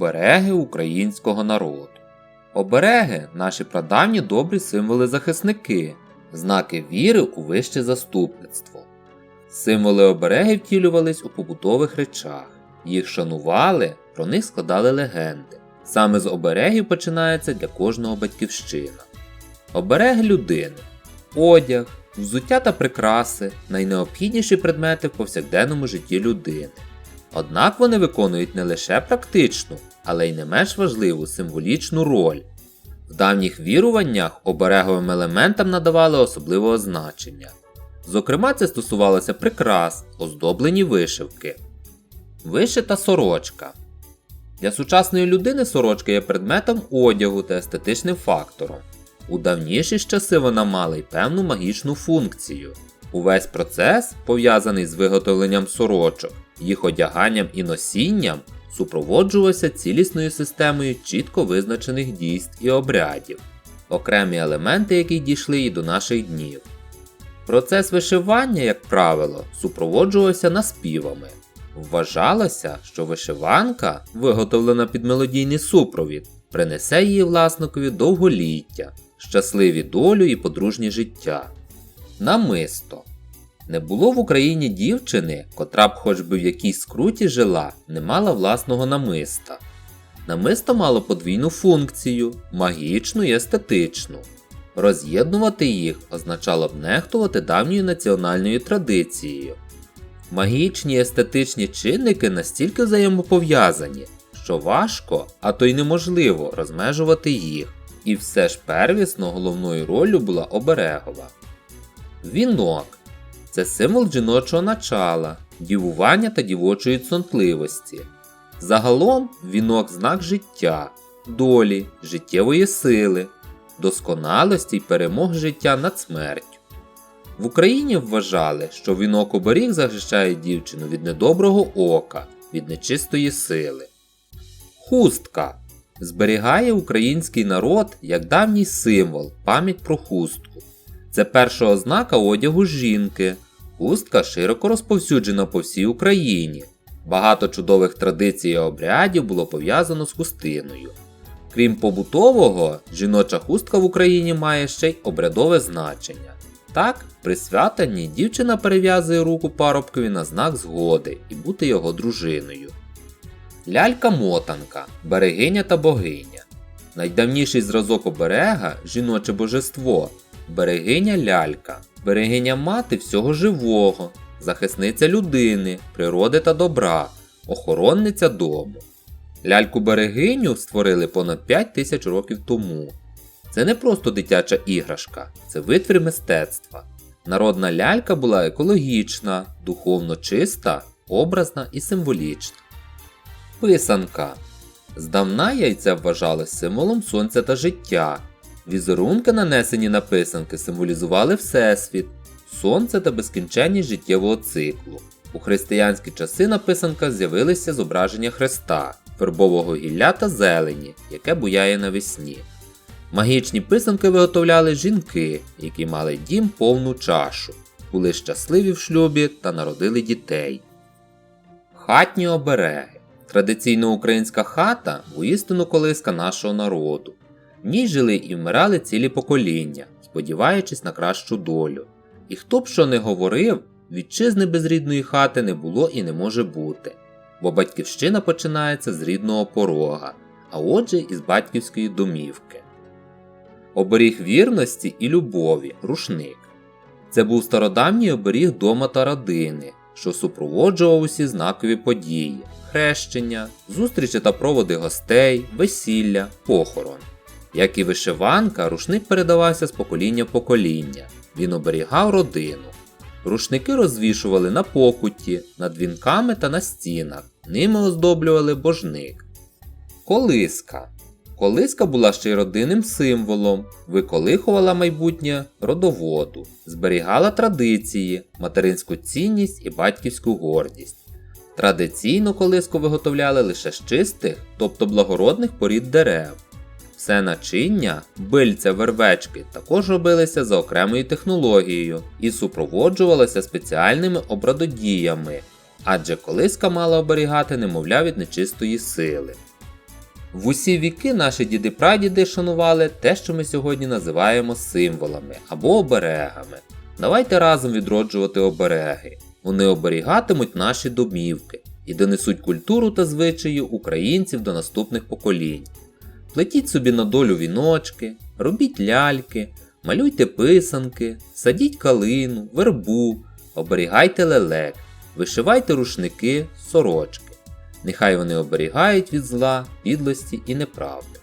Обереги українського народу. Обереги наші прадавні добрі символи захисники, знаки віри у вище заступництво. Символи оберегів втілювались у побутових речах, їх шанували, про них складали легенди. Саме з оберегів починається для кожного батьківщина. Обереги людини, одяг, взуття та прикраси найнеобхідніші предмети в повсякденному житті людини. Однак вони виконують не лише практичну, але й не менш важливу символічну роль. В давніх віруваннях обереговим елементам надавали особливого значення. Зокрема, це стосувалося прикрас, оздоблені вишивки. Вишита сорочка. Для сучасної людини сорочка є предметом одягу та естетичним фактором. У давніші часи вона мала й певну магічну функцію. Увесь процес, пов'язаний з виготовленням сорочок, їх одяганням і носінням, супроводжувався цілісною системою чітко визначених дійств і обрядів, окремі елементи, яких дійшли і до наших днів. Процес вишивання, як правило, супроводжувався наспівами. Вважалося, що вишиванка, виготовлена під мелодійний супровід, принесе її власникові довголіття, щасливі долю і подружнє життя. Намисто. Не було в Україні дівчини, котра б хоч би в якійсь скруті жила, не мала власного намиста. Намисто мало подвійну функцію магічну і естетичну. Роз'єднувати їх означало б нехтувати давньою національною традицією. Магічні і естетичні чинники настільки взаємопов'язані, що важко, а то й неможливо розмежувати їх, і все ж первісно головною роллю була оберегова. Вінок це символ жіночого начала, дівування та дівочої цнотливості. Загалом вінок знак життя, долі, життєвої сили, досконалості й перемог життя над смертю. В Україні вважали, що вінок оберіг захищає дівчину від недоброго ока, від нечистої сили. Хустка зберігає український народ як давній символ, пам'ять про хустку. Це перша ознака одягу жінки. Хустка широко розповсюджена по всій Україні. Багато чудових традицій і обрядів було пов'язано з хустиною. Крім побутового, жіноча хустка в Україні має ще й обрядове значення. Так, при святанні дівчина перев'язує руку парубкові на знак згоди і бути його дружиною. Лялька-мотанка, берегиня та богиня. Найдавніший зразок оберега жіноче божество, берегиня лялька, берегиня мати всього живого, захисниця людини, природи та добра, охоронниця дому. Ляльку берегиню створили понад 5 тисяч років тому. Це не просто дитяча іграшка, це витвір мистецтва. Народна лялька була екологічна, духовно чиста, образна і символічна. Писанка. Здавна яйця вважалось символом сонця та життя. Візерунки, нанесені на писанки, символізували Всесвіт, сонце та безкінченність життєвого циклу. У християнські часи на писанках з'явилися зображення Христа, фербового гілля та зелені, яке буяє навесні. Магічні писанки виготовляли жінки, які мали дім повну чашу, були щасливі в шлюбі та народили дітей. Хатні обереги. Традиційно українська хата воістину колиска нашого народу. Ній жили і вмирали цілі покоління, сподіваючись на кращу долю. І хто б що не говорив, вітчизни без рідної хати не було і не може бути, бо батьківщина починається з рідного порога, а отже із батьківської домівки. Оберіг вірності і любові рушник. Це був стародавній оберіг дома та родини, що супроводжував усі знакові події, хрещення, зустрічі та проводи гостей, весілля, похорон. Як і вишиванка, рушник передавався з покоління в покоління. Він оберігав родину. Рушники розвішували на покуті, над вінками та на стінах, ними оздоблювали божник. Колиска. Колиска була ще й родинним символом, виколихувала майбутнє родоводу, зберігала традиції, материнську цінність і батьківську гордість. Традиційно колиску виготовляли лише з чистих, тобто благородних порід дерев. Все начиння, бильця вервечки також робилися за окремою технологією і супроводжувалося спеціальними обрадодіями, адже колиска мала оберігати немовля від нечистої сили. В усі віки наші діди-прадіди шанували те, що ми сьогодні називаємо символами або оберегами. Давайте разом відроджувати обереги. Вони оберігатимуть наші домівки і донесуть культуру та звичаї українців до наступних поколінь. Плетіть собі на долю віночки, робіть ляльки, малюйте писанки, садіть калину, вербу, оберігайте лелек, вишивайте рушники, сорочки. Нехай вони оберігають від зла, підлості і неправди.